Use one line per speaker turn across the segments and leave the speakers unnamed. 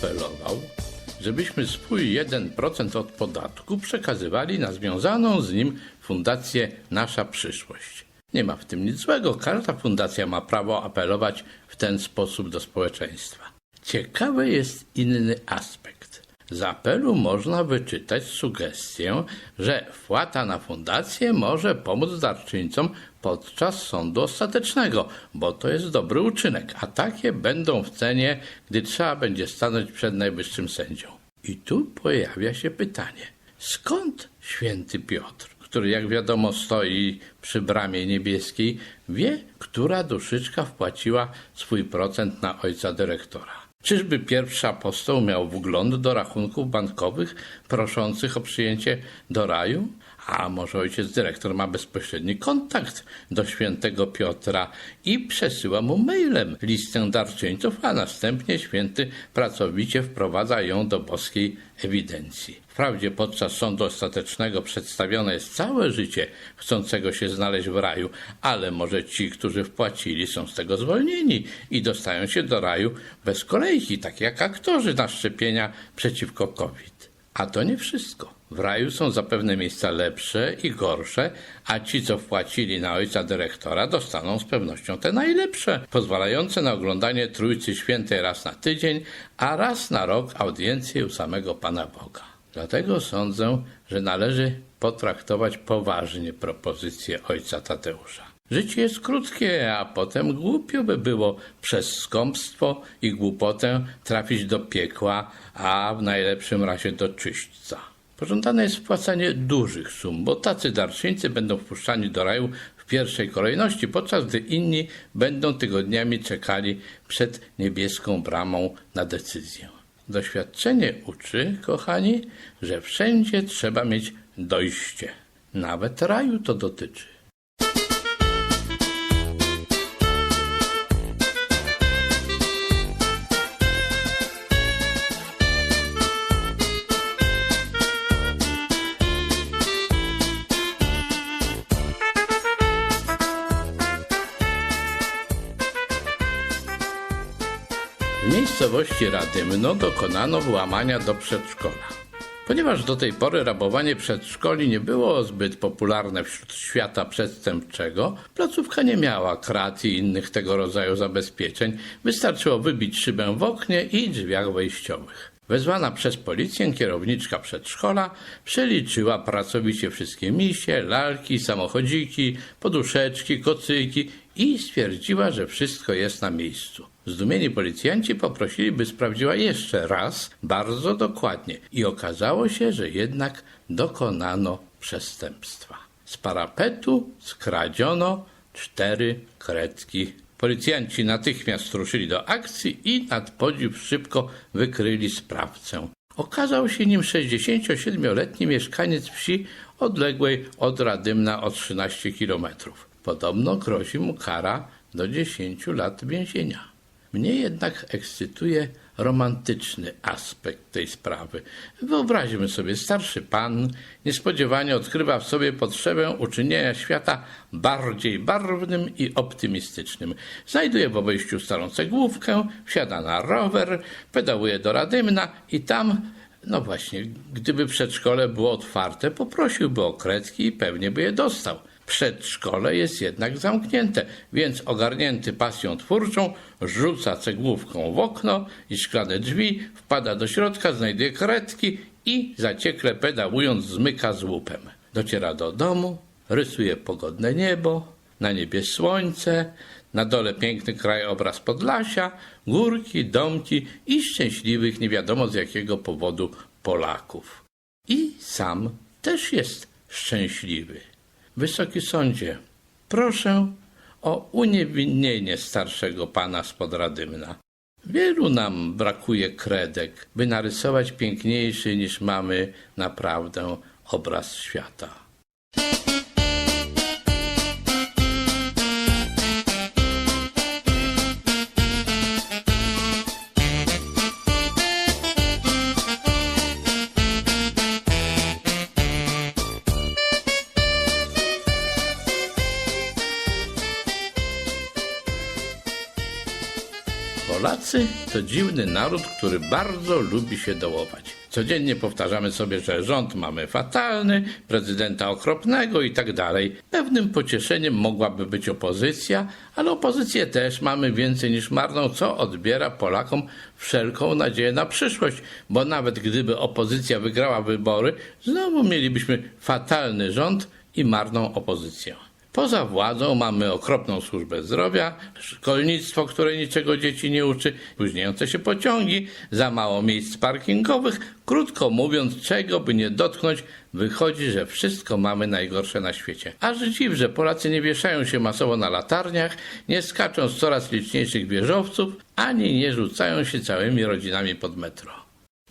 zaapelował, żebyśmy swój 1% od podatku przekazywali na związaną z nim fundację Nasza Przyszłość. Nie ma w tym nic złego, każda fundacja ma prawo apelować w ten sposób do społeczeństwa. Ciekawy jest inny aspekt. Z apelu można wyczytać sugestię, że wpłata na fundację może pomóc darczyńcom podczas sądu ostatecznego, bo to jest dobry uczynek, a takie będą w cenie, gdy trzeba będzie stanąć przed najwyższym sędzią. I tu pojawia się pytanie, skąd święty Piotr, który jak wiadomo stoi przy bramie niebieskiej, wie, która duszyczka wpłaciła swój procent na ojca dyrektora? Czyżby pierwszy apostoł miał wgląd do rachunków bankowych proszących o przyjęcie do raju? A może ojciec dyrektor ma bezpośredni kontakt do świętego Piotra i przesyła mu mailem listę darczyńców, a następnie święty pracowicie wprowadza ją do boskiej ewidencji. Wprawdzie podczas sądu ostatecznego przedstawione jest całe życie chcącego się znaleźć w raju, ale może ci, którzy wpłacili, są z tego zwolnieni i dostają się do raju bez kolejki, tak jak aktorzy na szczepienia przeciwko COVID. A to nie wszystko. W raju są zapewne miejsca lepsze i gorsze, a ci, co wpłacili na ojca dyrektora, dostaną z pewnością te najlepsze, pozwalające na oglądanie Trójcy Świętej raz na tydzień, a raz na rok audiencję u samego Pana Boga. Dlatego sądzę, że należy potraktować poważnie propozycję ojca Tadeusza. Życie jest krótkie, a potem głupio by było przez skąpstwo i głupotę trafić do piekła, a w najlepszym razie do czyśćca. Pożądane jest wpłacanie dużych sum, bo tacy darczyńcy będą wpuszczani do raju w pierwszej kolejności, podczas gdy inni będą tygodniami czekali przed niebieską bramą na decyzję. Doświadczenie uczy, kochani, że wszędzie trzeba mieć dojście. Nawet raju to dotyczy. Miejscowości Radymno dokonano włamania do przedszkola. Ponieważ do tej pory rabowanie przedszkoli nie było zbyt popularne wśród świata przestępczego, placówka nie miała krat i innych tego rodzaju zabezpieczeń. Wystarczyło wybić szybę w oknie i drzwiach wejściowych. Wezwana przez policję kierowniczka przedszkola przeliczyła pracowicie wszystkie misie, lalki, samochodziki, poduszeczki, kocyki i stwierdziła, że wszystko jest na miejscu. Zdumieni policjanci poprosili, by sprawdziła jeszcze raz bardzo dokładnie i okazało się, że jednak dokonano przestępstwa. Z parapetu skradziono cztery kredki. Policjanci natychmiast ruszyli do akcji i nad podziw szybko wykryli sprawcę. Okazał się nim 67-letni mieszkaniec wsi odległej od Radymna o 13 kilometrów. Podobno grozi mu kara do 10 lat więzienia. Mnie jednak ekscytuje romantyczny aspekt tej sprawy. Wyobraźmy sobie, starszy pan niespodziewanie odkrywa w sobie potrzebę uczynienia świata bardziej barwnym i optymistycznym. Znajduje w obejściu starą cegłówkę, wsiada na rower, pedałuje do Radymna i tam no właśnie, gdyby przedszkole było otwarte, poprosiłby o kredki i pewnie by je dostał. Przedszkole jest jednak zamknięte, więc ogarnięty pasją twórczą rzuca cegłówką w okno i szklane drzwi, wpada do środka, znajduje kredki i zaciekle pedałując zmyka z łupem. Dociera do domu, rysuje pogodne niebo, na niebie słońce, na dole piękny krajobraz Podlasia, górki, domki i szczęśliwych nie wiadomo z jakiego powodu Polaków. I sam też jest szczęśliwy. Wysoki sądzie, proszę o uniewinnienie starszego pana spod Radymna. Wielu nam brakuje kredek, by narysować piękniejszy niż mamy naprawdę obraz świata. Polacy to dziwny naród, który bardzo lubi się dołować. Codziennie powtarzamy sobie, że rząd mamy fatalny, prezydenta okropnego i tak dalej. Pewnym pocieszeniem mogłaby być opozycja, ale opozycję też mamy więcej niż marną, co odbiera Polakom wszelką nadzieję na przyszłość, bo nawet gdyby opozycja wygrała wybory, znowu mielibyśmy fatalny rząd i marną opozycję. Poza władzą mamy okropną służbę zdrowia, szkolnictwo, które niczego dzieci nie uczy, późniejące się pociągi, za mało miejsc parkingowych. Krótko mówiąc, czego by nie dotknąć, wychodzi, że wszystko mamy najgorsze na świecie. Aż dziw, że Polacy nie wieszają się masowo na latarniach, nie skaczą z coraz liczniejszych wieżowców, ani nie rzucają się całymi rodzinami pod metro.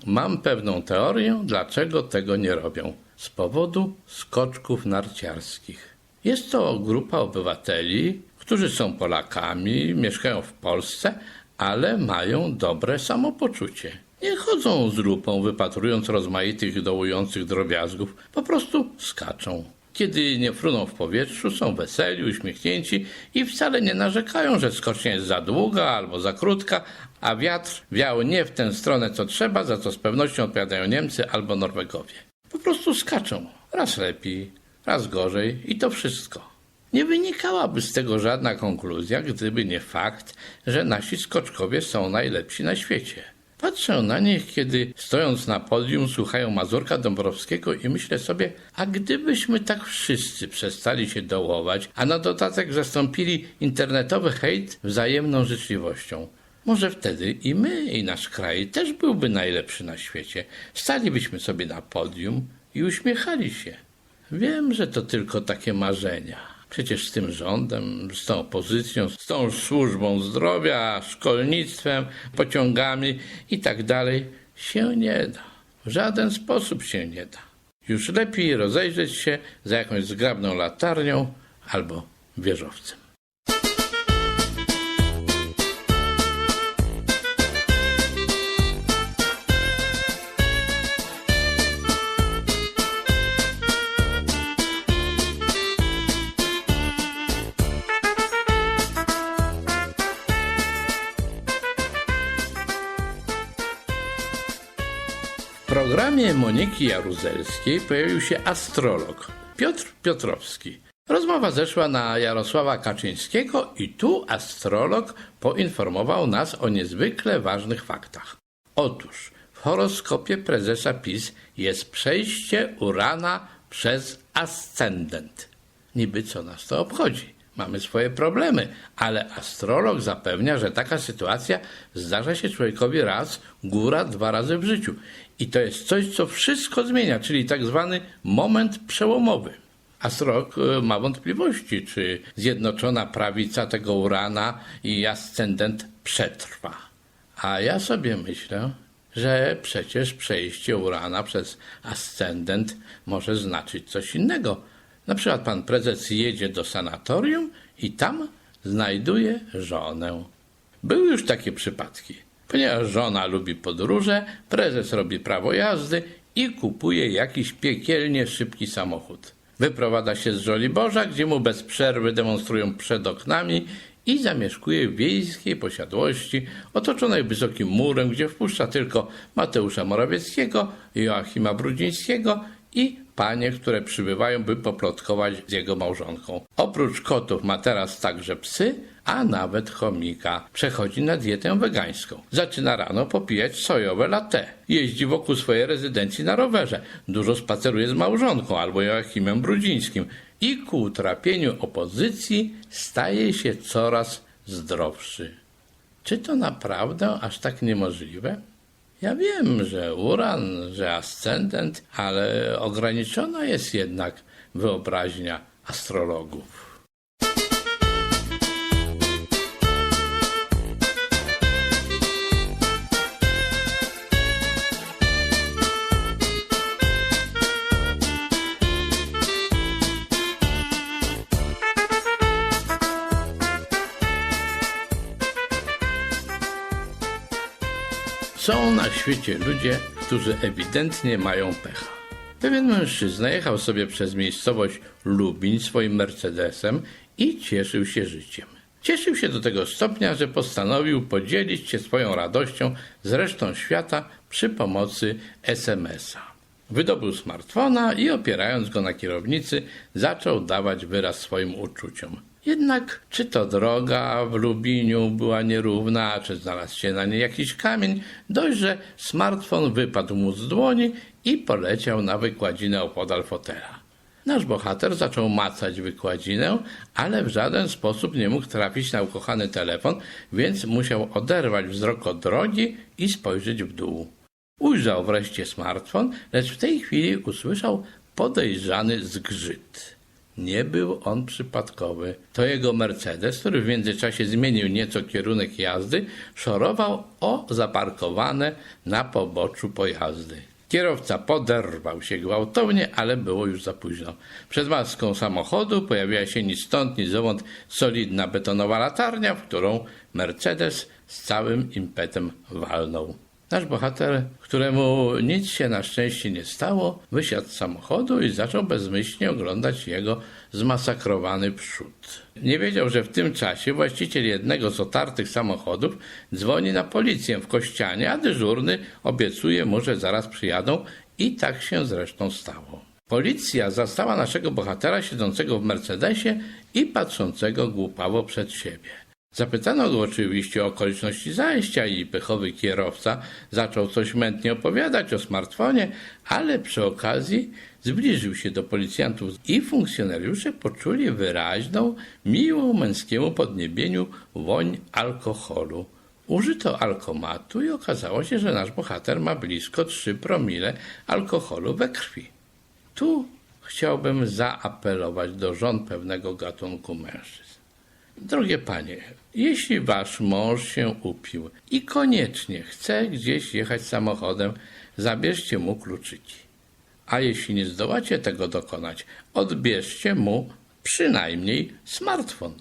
Mam pewną teorię, dlaczego tego nie robią. Z powodu skoczków narciarskich. Jest to grupa obywateli, którzy są Polakami, mieszkają w Polsce, ale mają dobre samopoczucie. Nie chodzą z lupą, wypatrując rozmaitych dołujących drobiazgów, po prostu skaczą. Kiedy nie fruną w powietrzu, są weseli, uśmiechnięci i wcale nie narzekają, że skocznia jest za długa albo za krótka, a wiatr wiał nie w tę stronę co trzeba, za co z pewnością odpowiadają Niemcy albo Norwegowie. Po prostu skaczą. Raz lepiej, raz gorzej i to wszystko. Nie wynikałaby z tego żadna konkluzja, gdyby nie fakt, że nasi skoczkowie są najlepsi na świecie. Patrzę na nich, kiedy stojąc na podium słuchają Mazurka Dąbrowskiego i myślę sobie, a gdybyśmy tak wszyscy przestali się dołować, a na dodatek zastąpili internetowy hejt wzajemną życzliwością, może wtedy i my, i nasz kraj też byłby najlepszy na świecie. Stalibyśmy sobie na podium i uśmiechali się. Wiem, że to tylko takie marzenia. Przecież z tym rządem, z tą opozycją, z tą służbą zdrowia, szkolnictwem, pociągami i tak dalej się nie da. W żaden sposób się nie da. Już lepiej rozejrzeć się za jakąś zgrabną latarnią albo wieżowcem. Programie Moniki Jaruzelskiej pojawił się astrolog Piotr Piotrowski. Rozmowa zeszła na Jarosława Kaczyńskiego i tu astrolog poinformował nas o niezwykle ważnych faktach. Otóż w horoskopie prezesa PiS jest przejście Urana przez ascendent. Niby co nas to obchodzi? Mamy swoje problemy, ale astrolog zapewnia, że taka sytuacja zdarza się człowiekowi raz, góra dwa razy w życiu. I to jest coś, co wszystko zmienia, czyli tak zwany moment przełomowy. Astrolog e, ma wątpliwości, czy zjednoczona prawica tego Urana i ascendent przetrwa. A ja sobie myślę, że przecież przejście Urana przez ascendent może znaczyć coś innego. Na przykład pan prezes jedzie do sanatorium i tam znajduje żonę. Były już takie przypadki. Ponieważ żona lubi podróże, prezes robi prawo jazdy i kupuje jakiś piekielnie szybki samochód. Wyprowadza się z Żoliborza, gdzie mu bez przerwy demonstrują przed oknami i zamieszkuje w wiejskiej posiadłości otoczonej wysokim murem, gdzie wpuszcza tylko Mateusza Morawieckiego, Joachima Brudzińskiego i panie, które przybywają, by poplotkować z jego małżonką. Oprócz kotów ma teraz także psy, a nawet chomika. Przechodzi na dietę wegańską. Zaczyna rano popijać sojowe latte. Jeździ wokół swojej rezydencji na rowerze. Dużo spaceruje z małżonką albo Joachimem Brudzińskim. I ku utrapieniu opozycji staje się coraz zdrowszy. Czy to naprawdę aż tak niemożliwe? Ja wiem, że uran, że ascendent, ale ograniczona jest jednak wyobraźnia astrologów. Są na świecie ludzie, którzy ewidentnie mają pecha. Pewien mężczyzna jechał sobie przez miejscowość Lubin swoim Mercedesem i cieszył się życiem. Cieszył się do tego stopnia, że postanowił podzielić się swoją radością z resztą świata przy pomocy SMS-a. Wydobył smartfona i opierając go na kierownicy, zaczął dawać wyraz swoim uczuciom. Jednak czy to droga w Lubiniu była nierówna, czy znalazł się na niej jakiś kamień, dość, że smartfon wypadł mu z dłoni i poleciał na wykładzinę opodal fotela. Nasz bohater zaczął macać wykładzinę, ale w żaden sposób nie mógł trafić na ukochany telefon, więc musiał oderwać wzrok od drogi i spojrzeć w dół. Ujrzał wreszcie smartfon, lecz w tej chwili usłyszał podejrzany zgrzyt. Nie był on przypadkowy. To jego Mercedes, który w międzyczasie zmienił nieco kierunek jazdy, szorował o zaparkowane na poboczu pojazdy. Kierowca poderwał się gwałtownie, ale było już za późno. Przed maską samochodu pojawiła się ni stąd, ni zowąd solidna betonowa latarnia, w którą Mercedes z całym impetem walnął. Nasz bohater, któremu nic się na szczęście nie stało, wysiadł z samochodu i zaczął bezmyślnie oglądać jego zmasakrowany przód. Nie wiedział, że w tym czasie właściciel jednego z otartych samochodów dzwoni na policję w Kościanie, a dyżurny obiecuje mu, że zaraz przyjadą i tak się zresztą stało. Policja zastała naszego bohatera siedzącego w Mercedesie i patrzącego głupawo przed siebie. Zapytano go oczywiście o okoliczności zajścia i pechowy kierowca zaczął coś mętnie opowiadać o smartfonie, ale przy okazji zbliżył się do policjantów i funkcjonariusze poczuli wyraźną, miłą męskiemu podniebieniu woń alkoholu. Użyto alkomatu i okazało się, że nasz bohater ma blisko 3 promile alkoholu we krwi. Tu chciałbym zaapelować do żon pewnego gatunku mężczyzn. Drogie panie, jeśli wasz mąż się upił i koniecznie chce gdzieś jechać samochodem, zabierzcie mu kluczyki. A jeśli nie zdołacie tego dokonać, odbierzcie mu przynajmniej smartfon.